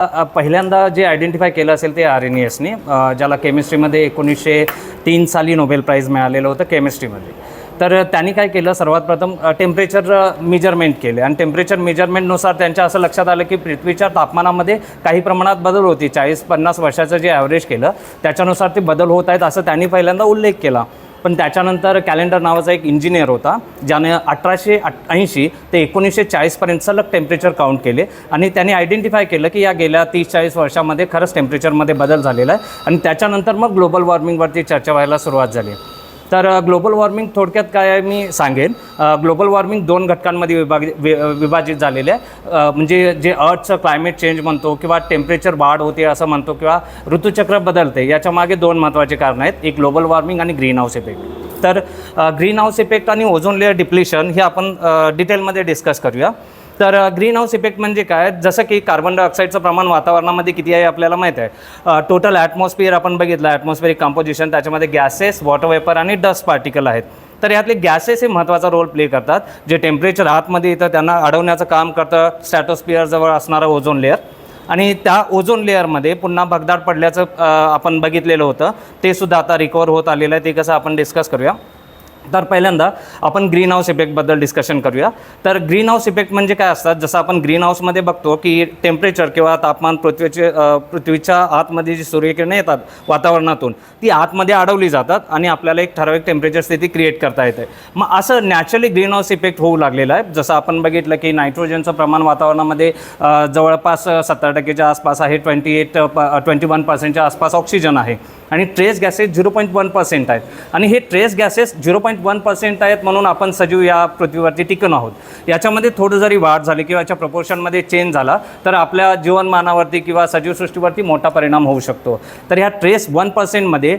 पहिल्यांदा जे आयडेंटिफाय केलं असेल ते आर एन एसनी ज्याला केमिस्ट्रीमध्ये एकोणीसशे तीन साली नोबेल प्राईज मिळालेलं होतं केमिस्ट्रीमध्ये तर त्यांनी काय केलं सर्वात प्रथम टेम्परेचर मेजरमेंट केले. आणि टेम्परेचर मेजरमेंटनुसार त्यांच्या असं लक्षात आलं की पृथ्वीच्या तापमानामध्ये काही प्रमाणात बदल होती. चाळीस पन्नास वर्षाचं जे ॲव्हरेज केलं त्याच्यानुसार ते बदल होत आहेत असं त्यांनी पहिल्यांदा उल्लेख केला. पण त्याच्यानंतर कॅलेंडर नावाचा एक इंजिनियर होता ज्याने अठराशे ऐंशी ते एकोणीसशे चाळीसपर्यंत सलग टेम्परेचर काउंट केले. आणि त्याने आयडेंटिफाय केलं की या गेल्या तीस चाळीस वर्षामध्ये खरंच टेम्परेचरमध्ये बदल झालेला आहे. आणि त्याच्यानंतर मग ग्लोबल वॉर्मिंगवरती चर्चा व्हायला सुरुवात झाली. तर ग्लोबल वॉर्मिंग थोडक्यात काय मी सांगेन. ग्लोबल वॉर्मिंग दोन घटकांमध्ये विभाग वि विभाजित झालेले आहे. म्हणजे जे अर्थचं क्लायमेट चेंज म्हणतो किंवा टेम्परेचर वाढ होते असं म्हणतो किंवा ऋतुचक्र बदलते याच्या मागे दोन महत्त्वाचे कारणं आहेत. एक ग्लोबल वॉर्मिंग आणि ग्रीन हाऊस इफेक्ट. तर ग्रीन हाऊस इफेक्ट आणि ओझोन लेअर डिप्लिशन हे आपण डिटेलमध्ये डिस्कस करूया. तर ग्रीन हाऊस इफेक्ट म्हणजे काय? जसं की कार्बन डायऑक्साईडचं प्रमाण वातावरणामध्ये किती आहे आपल्याला माहीत आहे. टोटल ॲटमॉस्फिअर आपण बघितलं ॲटमॉस्फिअरिक कंपोजिशन त्याच्यामध्ये गॅसेस वॉटर वेपर आणि डस्ट पार्टिकल आहेत. तर यातले गॅसेस हे महत्त्वाचा रोल प्ले करतात. जे टेम्परेचर आतमध्ये येतं त्यांना अडवण्याचं काम करतं स्टॅटोस्पियरजवळ असणारं ओझोन लेअर आणि त्या ओझोन लेअरमध्ये पुन्हा भगदाड पडल्याचं आपण बघितलेलं होतं. ते सुद्धा आता रिकवर होत आलेलं आहे. ते कसं आपण डिस्कस करूया. तर पहिल्यांदा आपण ग्रीन हाऊस इफेक्टबद्दल डिस्कशन करूया. तर ग्रीन हाऊस इफेक्ट म्हणजे काय असतात? जसं आपण ग्रीन हाऊसमध्ये बघतो की टेम्परेचर किंवा तापमान पृथ्वीचे पृथ्वीच्या आतमध्ये जी सूर्यकिरणे येतात वातावरणातून ती आतमध्ये अडवली जातात आणि आपल्याला एक ठराविक टेम्परेचर स्थिती क्रिएट करता येते. मग असं नॅचरली ग्रीन हाऊस इफेक्ट होऊ लागलेला आहे. जसं आपण बघितलं की नायट्रोजनचं प्रमाण वातावरणामध्ये जवळपास सत्तर टक्केच्या आसपास आहे. ट्वेंटी एट ट्वेंटी वन पर्सेंटच्या आसपास ऑक्सिजन आहे. आणि trace gases zero point one percent आहेत. आणि हे trace gases zero point one percent आहेत म्हणून आपण सजीव या पृथ्वीवरती टिकून आहोत. याच्यामध्ये थोडं जरी वाढ झाली किंवा याच्या प्रपोर्शनमध्ये चेंज झाला तर आपल्या जीवनमानावरती किंवा सजीवसृष्टीवरती मोठा परिणाम होऊ शकतो. तर ह्या ट्रेस वन पर्सेंटमध्ये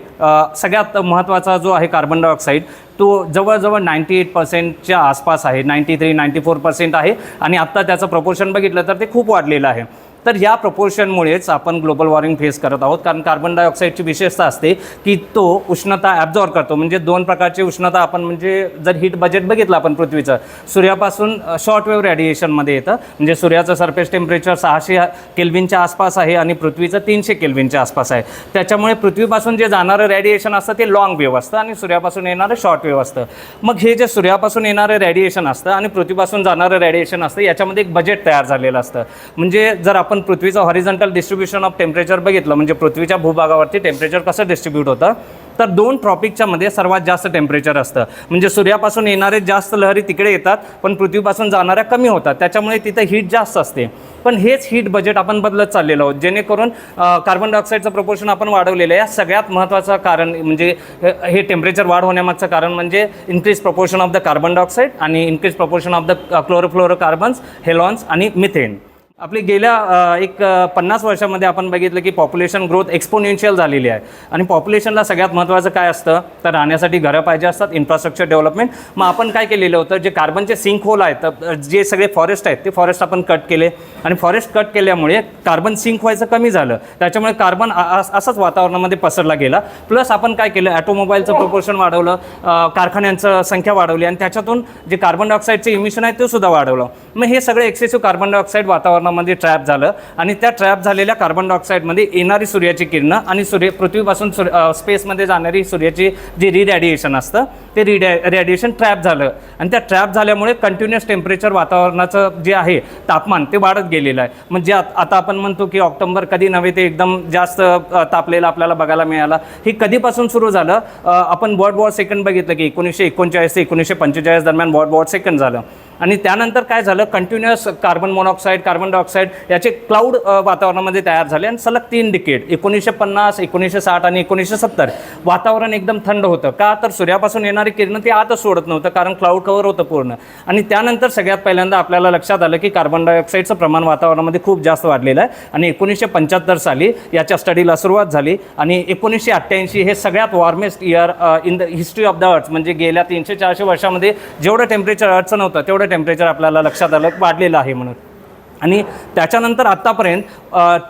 सगळ्यात महत्त्वाचा जो आहे कार्बन डायऑक्साईड तो जवळजवळ नाईंटी एट पर्सेंटच्या आसपास आहे ninety three ninety four percent आहे. आणि आत्ता त्याचं प्रपोर्शन बघितलं तर ते खूप वाढलेलं आहे. तर या प्रपोर्शनमुळेच आपण ग्लोबल वॉर्मिंग फेस करत आहोत. कारण कार्बन डायऑक्साईडची विशेषता असते की तो उष्णता ॲब्झॉर्ब करतो. म्हणजे दोन प्रकारची उष्णता आपण म्हणजे जर हीट बजेट बघितलं आपण पृथ्वीचं सूर्यापासून शॉर्ट वेव्ह रेडिएशनमध्ये येतं. म्हणजे सूर्याचं सरफेस टेम्परेचर सहाशे केल्विनच्या आसपास आहे आणि पृथ्वीचं तीनशे केल्विनच्या आसपास आहे. त्याच्यामुळे पृथ्वीपासून जे जाणारं रेडिएशन असतं ते लॉंग वेव्ह असतं आणि सूर्यापासून येणारं शॉर्ट वेव्ह असतं. मग हे जे सूर्यापासून येणारं रेडिएशन असतं आणि पृथ्वीपासून जाणारं रेडिएशन असतं याच्यामध्ये एक बजेट तयार झालेलं असतं. म्हणजे जर आपण पृथ्वीचं हॉरिझॉन्टल डिस्ट्रीब्युशन ऑफ टेम्परेचर बघितलं म्हणजे पृथ्वीच्या भूभागावरती टेम्परेचर कसं डिस्ट्रीब्यूट होतं तर दोन ट्रॉपिकच्या मध्ये सर्वात जास्त टेम्परेचर असतं. म्हणजे सूर्यापासून येणारे जास्त लहरी तिकडे येतात पण पृथ्वीपासून जाणाऱ्या कमी होतात. त्याच्यामुळे तिथं हीट जास्त असते. पण हेच हीट बजेट आपण बदलत चाललेलो आहोत जेणेकरून कार्बन डायऑक्साईडचं प्रपोर्शन आपण वाढवलेलं आहे. या सगळ्यात महत्त्वाचं कारण म्हणजे हे- हे टेम्परेचर वाढ होण्यामागचं कारण म्हणजे increase proportion of the carbon dioxide आणि increase proportion of the chlorofluorocarbons halons आणि मिथेन आपली गेल्या एक पन्नास वर्षामध्ये आपण बघितलं की पॉप्युलेशन ग्रोथ एक्सपोनेन्शियल झालेली आहे. आणि पॉप्युलेशनला सगळ्यात महत्त्वाचं काय असतं? तर राहण्यासाठी घरं पाहिजे असतात इन्फ्रास्ट्रक्चर डेव्हलपमेंट मग आपण काय केलेलं होतं? जे कार्बनचे सिंक होल आहेत तर जे सगळे फॉरेस्ट आहेत ते फॉरेस्ट आपण कट केले. आणि फॉरेस्ट कट केल्यामुळे कार्बन सिंक व्हायचं कमी झालं. त्याच्यामुळे कार्बन असंच वातावरणामध्ये पसरला गेला. प्लस आपण काय केलं? ॲटोमोबाईलचं प्रपोर्शन वाढवलं कारखान्यांचं संख्या वाढवली. आणि त्याच्यातून जे कार्बन डायऑक्साईडचे इमिशन आहे ते सुद्धा वाढवलं. मग हे सगळे एक्सेसिव्ह कार्बन डायऑक्साईड वातावरण वातावरणामध्ये ट्रॅप झालं. आणि त्या ट्रॅप झालेल्या कार्बन डायऑक्साईडमध्ये येणारी सूर्याची किरणं आणि सूर्य पृथ्वीपासून सूर्य स्पेसमध्ये जाणारी सूर्याची जे रिरॅडिएशन असतं ते रिडॅ रॅडिएशन ट्रॅप झालं. आणि त्या ट्रॅप झाल्यामुळे कंटिन्युअस टेम्परेचर वातावरणाचं जे आहे तापमान ते वाढत गेलेलं आहे. म्हणजे आता आपण म्हणतो की ऑक्टोबर कधी नव्हे ते एकदम जास्त तापलेलं आपल्याला बघायला मिळाला. हे कधीपासून सुरू झालं? आपण वर्ल्ड वॉर सेकंड बघितलं की एकोणीसशे एकोणचाळीस ते एकोणीसशे पंचेचाळीस दरम्यान वर्ल्ड वॉर सेकंड झालं. आणि त्यानंतर काय झालं? Continuous carbon monoxide carbon dioxide याचे क्लाउड वातावरणामध्ये तयार झाले आणि सलग तीन डिकेड एकोणीसशे पन्नास एकोणीसशे साठ आणि एकोणीसशे सत्तर वातावरण एकदम थंड होतं. का? तर सूर्यापासून येणारी किरणं ते आतच सोडत नव्हतं कारण क्लाउड कव्हर होतं पूर्ण. आणि त्यानंतर सगळ्यात पहिल्यांदा आपल्याला लक्षात आलं की कार्बन डायऑक्साईडचं प्रमाण वातावरणामध्ये खूप जास्त वाढलेलं आहे. आणि एकोणीसशे पंच्याहत्तर साली याच्या स्टडीला सुरुवात झाली आणि एकोणीसशे अठ्ठ्याऐंशी हे सगळ्यात warmest year in the history of the earth म्हणजे गेल्या तीनशे चारशे वर्षामध्ये जेवढं टेम्परेचर अडचण नव्हतं तेवढं टेम्परेचर आपल्याला लक्षात आलं वाढलेलं आहे म्हणून. आणि त्याच्यानंतर आत्तापर्यंत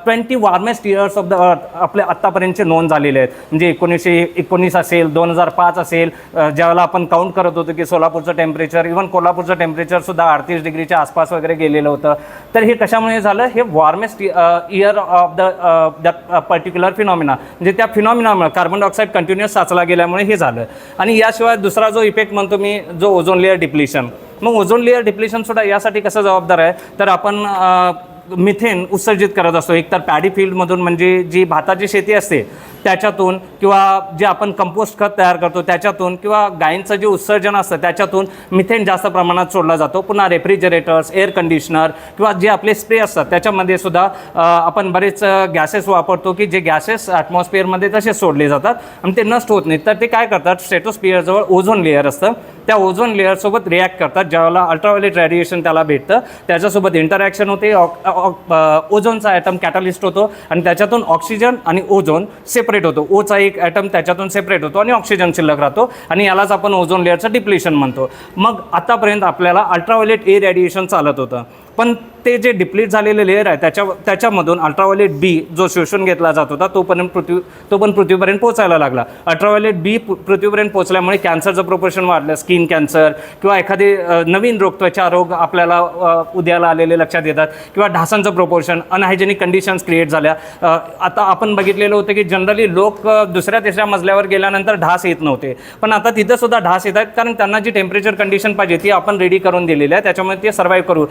twenty warmest years of the earth आपले आत्तापर्यंतचे नोंद झालेले आहेत. म्हणजे एकोणीसशे एकोणीस असेल दोन हजार पाच असेल ज्यावेळेला आपण काउंट करत होतो की सोलापूरचं टेम्परेचर इव्हन कोल्हापूरचं टेम्परेचरसुद्धा अडतीस डिग्रीच्या आसपास वगैरे गेलेलं होतं. तर हे कशामुळे झालं? हे warmest year of the that particular phenomena म्हणजे त्या फिनॉमिनामुळे कार्बन डायऑक्साईड कंटिन्युअस साचला गेल्यामुळे हे झालं. आणि याशिवाय दुसरा जो इफेक्ट म्हणतो मी जो ओझोन लेअर डिप्लिशन मग ओझोन लेअर डिप्लेशन सुद्धा यासाठी कसं जबाबदार आहे? तर आपण मिथेन उत्सर्जित करत असतो. एकतर पॅडी फील्डमधून म्हणजे जी भाताची शेती असते त्याच्यातून किंवा जे आपण कंपोस्ट खत तयार करतो त्याच्यातून किंवा गायींचं जे उत्सर्जन असतं त्याच्यातून मिथेन जास्त प्रमाणात सोडला जातो. पुन्हा रेफ्रिजरेटर्स एअर कंडिशनर किंवा जे आपले स्प्रे असतात त्याच्यामध्ये सुद्धा आपण बरेच गॅसेस वापरतो की जे गॅसेस ॲटमॉस्फिअरमध्ये तसेच सोडले जातात आणि ते नष्ट होत नाहीत. तर ते काय करतात? स्टेटोस्पिअरजवळ ओझोन लेअर असतं. त्या ओझोन लेअरसोबत रिॲक्ट करतात ज्याला अल्ट्राव्हायलेट रेडिएशन त्याला भेटतं. त्याच्यासोबत इंटरॅक्शन होते ऑक- ऑक- ओझोनचा ॲटम कॅटलिस्ट होतो आणि त्याच्यातून ऑक्सिजन आणि ओझोन सेपरेट होतो. ओचा एक ॲटम त्याच्यातून सेपरेट होतो आणि ऑक्सिजन शिल्लक राहतो आणि यालाच आपण ओझोन लेअरचं डिप्लेशन म्हणतो. मग आतापर्यंत आपल्याला अल्ट्राव्हायलेट ए रेडिएशन चालत होतं. पण ते जे डिप्लीट झालेले लेअर आहे त्याच्या त्याच्यामधून अल्ट्राव्हायलेट बी जो शोषून घेतला जात होता तो पण पृथ्वी तो पण पृथ्वीपर्यंत पोहोचायला लागला. अल्ट्राव्हायलेट बी पृथ्वीपर्यंत पोहोचल्यामुळे कॅन्सरचं प्रोपोर्शन वाढलं. स्किन कॅन्सर किंवा एखादे नवीन रोग त्वचा रोग आपल्याला उद्याला आलेले लक्षात येतात किंवा ढासांचं प्रोपोर्शन अनहायजेनिक कंडिशन्स क्रिएट झाल्या. आता आपण बघितलेलं होतं की जनरली लोक दुसऱ्या तिसऱ्या मजल्यावर गेल्यानंतर ढास येत नव्हते. पण आता तिथं सुद्धा ढास येत आहेत कारण त्यांना जी टेम्परेचर कंडिशन पाहिजे ती आपण रेडी करून दिलेली आहे. त्याच्यामुळे ते सर्वाईव्ह करू.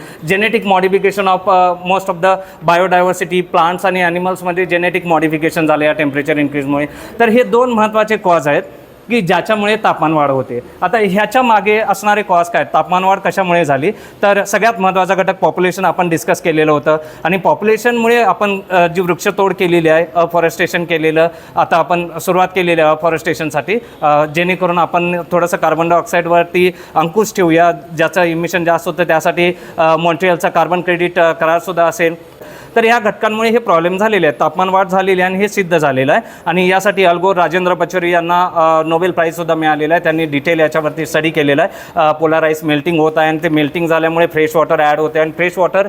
Genetic modification of most of the biodiversity plants आणि ॲनिमल्समध्ये जेनेटिक मॉडिफिकेशन झाले या टेम्परेचर इन्क्रीजमुळे तर हे दोन महत्त्वाचे कॉज आहेत. की ज्याच्यामुळे तापमान वाढ होते. आता ह्याच्या मागे असणारे कॉज काय? तापमान वाढ कशामुळे झाली? तर सगळ्यात महत्त्वाचा घटक पॉप्युलेशन आपण डिस्कस केलेलं होतं. आणि पॉप्युलेशनमुळे आपण जी वृक्षतोड केलेली आहे अफॉरेस्टेशन केलेलं आता आपण सुरुवात केलेली आहे अफॉरेस्टेशनसाठी जेणेकरून आपण थोडंसं कार्बन डायऑक्साईडवरती अंकुश ठेवूया. ज्याचं इमिशन जास्त होतं त्यासाठी मॉन्ट्रियलचा कार्बन क्रेडिट करारसुद्धा असेल. तर या घटकांमुळे हे प्रॉब्लेम झालेले आहेत. तापमान वाढ झालेली आहे आणि हे सिद्ध झालेलं आहे. आणि यासाठी अल्गोर राजेंद्र पचोरी यांना नोबेल प्राईजसुद्धा मिळालेला आहे. त्यांनी डिटेल याच्यावरती स्टडी केलेला आहे. पोलाराईस मेल्टिंग होत आहे आणि ते मेल्टिंग झाल्यामुळे फ्रेश वॉटर ॲड होते आणि फ्रेश वॉटर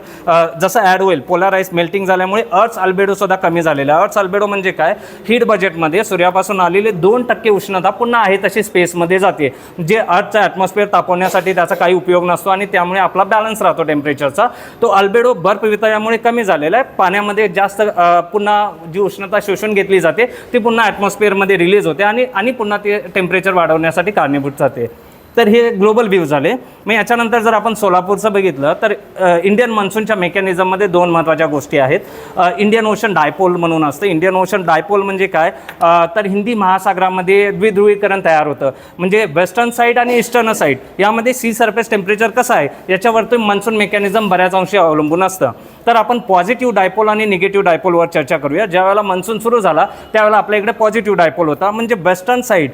जसं ॲड होईल पोलाराईस मेल्टिंग झाल्यामुळे अर्थ अल्बेडोसुद्धा कमी झालेला आहे. अर्थ अल्बेडो म्हणजे काय? हीट बजेटमध्ये सूर्यापासून आलेले दोन टक्के उष्णता पुन्हा आहे तशी स्पेसमध्ये जाते. जे अर्थचं ॲटमॉस्फिअर तापवण्यासाठी त्याचा काही उपयोग नसतो आणि त्यामुळे आपला बॅलन्स राहतो टेम्परेचरचा तो अल्बेडो बर्फ वितळ्यामुळे कमी झालेला आहे. पाण्यामध्ये जास्त पुन्हा जी उष्णता शोषून घेतली जाते ती पुन्हा ॲटमॉस्फिअरमध्ये रिलीज होते आणि आणि पुन्हा ते टेम्परेचर वाढवण्यासाठी कारणीभूत जाते. तर हे ग्लोबल व्ह्यू झाले. मग याच्यानंतर जर आपण सोलापूरचं बघितलं तर इंडियन मान्सूनच्या मेकॅनिझममध्ये दोन महत्त्वाच्या गोष्टी आहेत. इंडियन ओशन डायपोल म्हणून असतं. इंडियन ओशन डायपोल म्हणजे काय? तर हिंदी महासागरामध्ये द्विध्रुवीकरण तयार होतं. म्हणजे वेस्टर्न साईड आणि ईस्टर्न साईड यामध्ये सी सरफेस टेम्परेचर कसं आहे? याच्यावरती मान्सून मेकॅनिझम बऱ्याच अंशी अवलंबून असतं. तर आपण पॉझिटिव्ह डायपोल आणि निगेटिव्ह डायपोलवर चर्चा करूया. ज्यावेळेला मान्सून सुरू झाला त्यावेळेला आपल्या इकडे पॉझिटिव्ह डायपोल होता. म्हणजे वेस्टर्न साईड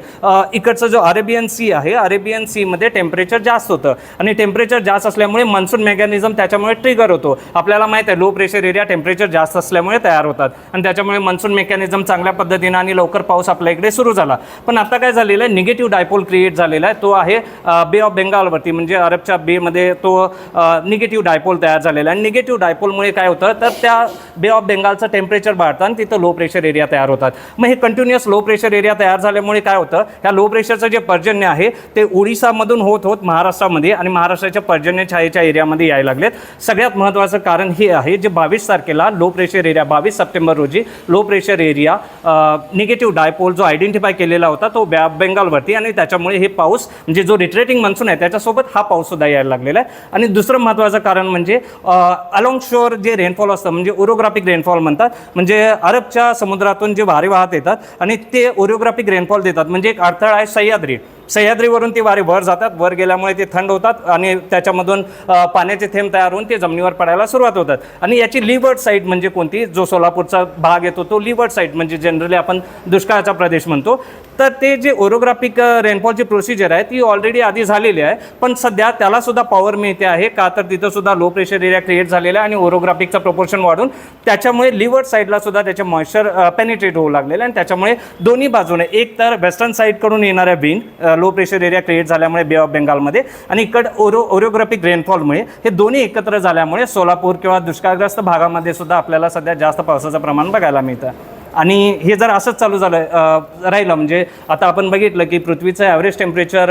इकडचा जो अरेबियन सी आहे अरेबियन सीमध्ये टेम्परेचर जास्त होतं. आणि टेम्परेचर जास्त असल्यामुळे मान्सून मेकॅनिझम त्याच्यामुळे ट्रिगर होतो. आपल्याला माहीत आहे लो प्रेशर एरिया टेम्परेचर जास्त असल्यामुळे तयार होतात. आणि त्याच्यामुळे मान्सून मेकॅनिझम चांगल्या पद्धतीनं आणि लवकर पाऊस आपल्या इकडे सुरू झाला. पण आता काय झालेलं आहे? निगेटिव्ह डायपोल क्रिएट झालेला आहे. तो आहे बे ऑफ बेंगालवरती म्हणजे अरबच्या बेमध्ये तो निगेटिव्ह डायपोल तयार झालेला आहे. निगेटिव्ह डायपोल त्यामुळे काय होतं तर त्या बे ऑफ बेंगालचं टेम्परेचर वाढतं आणि तिथं लो प्रेशर एरिया तयार होतात. मग हे कंटिन्युअस लो प्रेशर एरिया तयार झाल्यामुळे काय होतं ह्या लो प्रेशरचं जे पर्जन्य आहे ते ओडिसामधून होत होत महाराष्ट्रामध्ये आणि महाराष्ट्राच्या पर्जन्य छायेच्या एरियामध्ये यायला लागलेत. सगळ्यात महत्त्वाचं कारण हे आहे जे बावीस तारखेला लो प्रेशर एरिया बावीस सप्टेंबर रोजी low pressure area negative dipole जो आयडेंटिफाय केलेला होता तो बॅ बेंगालवरती आणि त्याच्यामुळे हे पाऊस म्हणजे जो रिट्रेटिंग मान्सून आहे त्याच्यासोबत हा पाऊस सुद्धा यायला लागलेला आहे. आणि दुसरं महत्त्वाचं कारण म्हणजे अलॉंग शोर जे रेनफॉल असतं म्हणजे ओरोग्राफिक रेनफॉल म्हणतात म्हणजे अरबच्या समुद्रातून जे भारी वाहत येतात आणि ते ओरिओग्राफिक रेनफॉल देतात. म्हणजे एक अडथळा आहे सह्याद्री. सह्याद्रीवरून ते वारे वर जातात. वर गेल्यामुळे ते थंड होतात आणि त्याच्यामधून पाण्याचे थेंब तयार होऊन ते जमिनीवर पडायला सुरुवात होतात. आणि याची लिवर्ड साईड म्हणजे कोणती? जो सोलापूरचा भाग येतो तो लिवर्ड साईड म्हणजे जनरली आपण दुष्काळाचा प्रदेश म्हणतो. तर ते जे ओरोग्राफिक रेनफॉलची प्रोसिजर आहे ती ऑलरेडी आधी झालेली आहे. पण सध्या त्याला सुद्धा पॉवर मिळते आहे. का तर तिथं सुद्धा लो प्रेशर एरिया क्रिएट झालेला आहे आणि ओरोग्राफिकचं प्रोपोर्शन वाढून त्याच्यामुळे लिवर्ड साईडला सुद्धा त्याचे मॉइश्चर पेनिट्रेट होऊ लागलेले आणि त्याच्यामुळे दोन्ही बाजूने एक तर वेस्टर्न साईडकडून येणाऱ्या wind low pressure area create झाल्यामुळे बे ऑफ बेंगालमध्ये आणि इकड ओरो ओरिओग्राफिक रेनफॉलमुळे हे दोन्ही एकत्र झाल्यामुळे सोलापूर किंवा दुष्काळग्रस्त भागामध्ये सुद्धा आपल्याला सध्या जास्त पावसाचं प्रमाण बघायला मिळतं. आणि हे जर असंच चालू झालं राहिलं म्हणजे आता आपण बघितलं की पृथ्वीचं ॲव्हरेज टेम्परेचर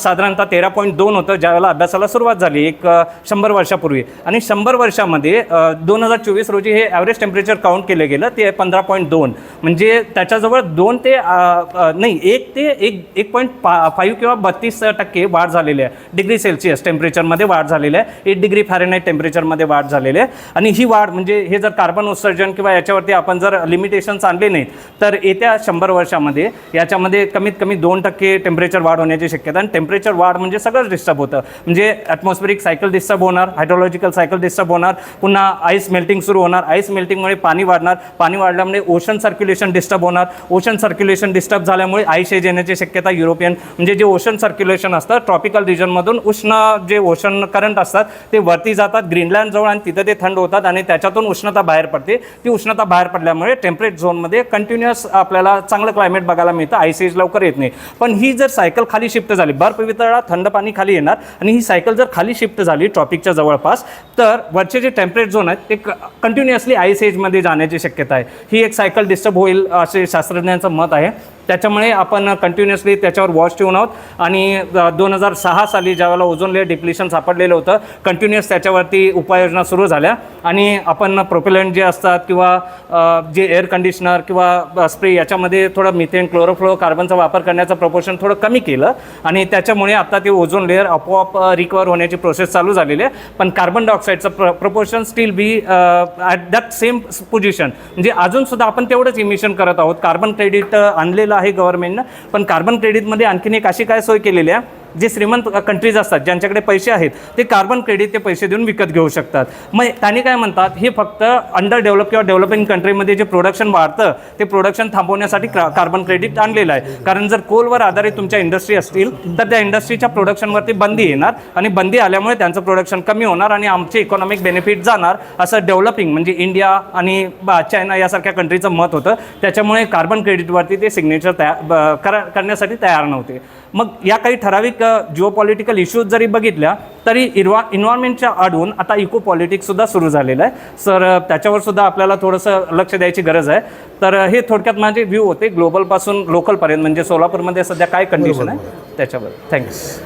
साधारणतः तेरा पॉईंट दोन होतं ज्यावेळेला अभ्यासाला सुरुवात झाली एक शंभर वर्षापूर्वी. आणि शंभर वर्षामध्ये दोन हजार चोवीस रोजी हे ॲव्हरेज टेम्परेचर काउंट केलं गेलं ते पंधरा पॉईंट दोन. म्हणजे त्याच्याजवळ दोन ते नाही एक ते एक एक पॉईंट पा फाईव्ह किंवा बत्तीस टक्के वाढ झालेली आहे. डिग्री सेल्सिअस टेम्परेचरमध्ये वाढ झालेली आहे. एट डिग्री फॅरेनाईट टेम्परेचरमध्ये वाढ झालेली आहे. आणि ही वाढ म्हणजे हे जर कार्बन उत्सर्जन किंवा याच्यावरती आपण जर लिमिट लिमिटेशन्स आणले नाहीत. तर येत्या शंभर वर्षामध्ये याच्यामध्ये कमीत कमी दोन टक्के टेम्परेचर वाढ होण्याची शक्यता आणि टेम्परेचर वाढ म्हणजे सगळंच डिस्टर्ब होतं. म्हणजे ॲटमॉस्फेरिक सायकल डिस्टर्ब होणार हायड्रोलॉजिकल सायकल डिस्टर्ब होणार पुन्हा आईस मेल्टिंग सुरू होणार. आईस मेल्टिंगमुळे पाणी वाढणार. पाणी वाढल्यामुळे ओशन सर्क्युलेशन डिस्टर्ब होणार. ओशन सर्क्युलेशन डिस्टर्ब झाल्यामुळे आईस एज येण्याची शक्यता युरोपियन म्हणजे जे ओशन सर्क्युलेशन असतं ट्रॉपिकल रिजनमधून उष्ण जे ओशन करंट असतात ते वरती जातात ग्रीनलँडजवळ आणि तिथं ते थंड होतात आणि त्याच्यातून उष्णता बाहेर पडते. ती उष्णता बाहेर पडल्यामुळे टेम्परेट झोनमध्ये कंटिन्युअस आपल्याला चांगलं क्लायमेट बघायला मिळतं. आईस एज लवकर येत नाही. पण ही जर सायकल खाली शिफ्ट झाली बर्फ वितळा थंड पाणी खाली येणार आणि ही सायकल जर खाली शिफ्ट झाली ट्रॉपिकच्या जवळपास तर वरचे जे टेम्परेट झोन आहेत ते कंटिन्युअसली आईस एजमध्ये जाण्याची शक्यता आहे. ही एक सायकल डिस्टर्ब होईल असे शास्त्रज्ञांचं मत आहे. त्याच्यामुळे आपण कंटिन्युअसली त्याच्यावर वॉच ठेवून आहोत. आणि दोन हजार सहा साली ज्यावेळेला ओझोन लेअर डिप्लिशन सापडलेलं होतं कंटिन्युअस त्याच्यावरती उपाययोजना सुरू झाल्या. आणि आपण प्रोपेलंट जे असतात किंवा जे एअर कंडिशनर किंवा स्प्रे याच्यामध्ये थोडं मिथेन क्लोरोफ्लो कार्बनचा वापर करण्याचं प्रपोर्शन थोडं कमी केलं. आणि त्याच्यामुळे आता ते ओझोन लेअर आपोआप रिकवर होण्याची प्रोसेस चालू झालेली आहे. पण कार्बन डायऑक्साईडचं प्र proportion still be at that same position म्हणजे अजूनसुद्धा आपण तेवढंच इमिशन करत आहोत. कार्बन क्रेडिट आणलेलं आहे गव्हर्नमेंटनं पण कार्बन क्रेडिटमध्ये आणखीन एक अशी काय सोय केलेली आहे? जे श्रीमंत कंट्रीज असतात ज्यांच्याकडे पैसे आहेत ते कार्बन क्रेडिट ते पैसे देऊन विकत घेऊ शकतात. मग त्यांनी काय म्हणतात हे फक्त अंडर डेव्हलप किंवा डेव्हलपिंग कंट्रीमध्ये जे प्रोडक्शन वाढतं ते प्रोडक्शन थांबवण्यासाठी कार्बन क्रेडिट आणलेलं आहे. कारण जर कोलवर आधारित तुमच्या इंडस्ट्री असतील तर त्या इंडस्ट्रीच्या प्रोडक्शनवरती बंदी येणार आणि बंदी आल्यामुळे त्यांचं प्रोडक्शन कमी होणार आणि आमचे इकॉनॉमिक बेनिफिट जाणार असं डेव्हलपिंग म्हणजे इंडिया आणि बा- चायना यासारख्या कंट्रीचं मत होतं. त्याच्यामुळे कार्बन क्रेडिटवरती ते सिग्नेचर तयार ब- करा करण्यासाठी तयार नव्हते. मग या काही ठराविक जिओ पॉलिटिकल इश्यूज जरी बघितल्या तरी इन्व्हा इन्व्हायरमेंटच्या आडून आता इको पॉलिटिक्स सुद्धा सुरू झालेलं आहे. सर अ, त्याच्यावर सुद्धा आपल्याला थोडंसं लक्ष द्यायची गरज आहे. तर हे थोडक्यात माझे व्ह्यू होते. ग्लोबलपासून लोकलपर्यंत म्हणजे सोलापूरमध्ये सध्या काय कंडिशन आहे? त्याच्यावर थँक्यू